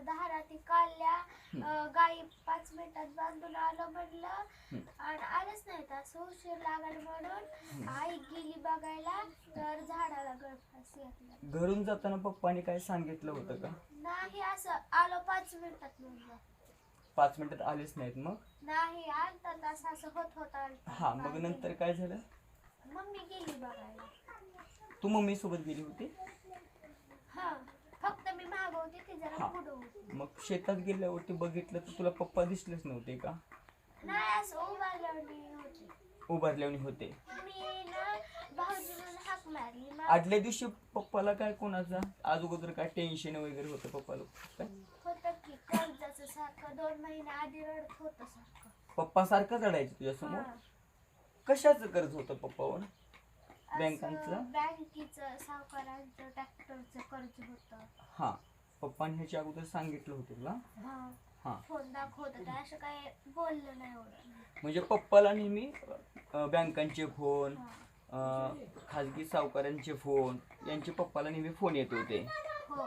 असं धारा ती काढल्या गाई पाच मिनिटात बांधून आलो म्हणलं. आणि आलंच नाही तर असं उशीर लागल म्हणून आई गेली बघायला तर झाडाला गळफास घेतला घरून जाताना पप्पाने काय सांगितलं होतं का? नाही असं आलो पाच मिनिटात म्हणलं. पाच मिनिटात आलेच नाहीत मग? नाही आलता तास असं होत होता हा मग नंतर काय झालं? मम्मी गेली बघायला. तू मम्मी सोबत गेली होती हा फक्त मी मागवते ती जरा हा. पुढं होती मग शेतात गेल्यावरती बघितलं तर तुला पप्पा दिसलेच नव्हते का? नाही असं उभारल्यावर होती उभारल्याने होते. मी ना भाऊजी म्हणून हाक मारली मा- आदल्या दिवशी पप्पाला काय कोणाचा? आज अगोदर काय टेन्शन वगैरे होतं पप्पाला? काय? होतं की कर्जाचं सारखं दोन महिने आधी रडत होतं सारखं. पप्पा सारखं रडायचं तुझ्यासमोर हा. कशाचं कर्ज होतं पप्पावर? असं बँकांचं? बँकेचं सावकारांचं ट्रॅक्टरचं कर्ज होतं. हा. पप्पाने ह्याच्या अगोदर सांगितलं होतं तुला. हा. हा. फोन दाखवत होता असं काय बोललं नाही एवढं. म्हणजे पप्पाला नेहमी अं, बँकांचे फोन. अं, खाजगी सावकारांचे फोन यांचे पप्पाला नेहमी फोन येत होते. हो.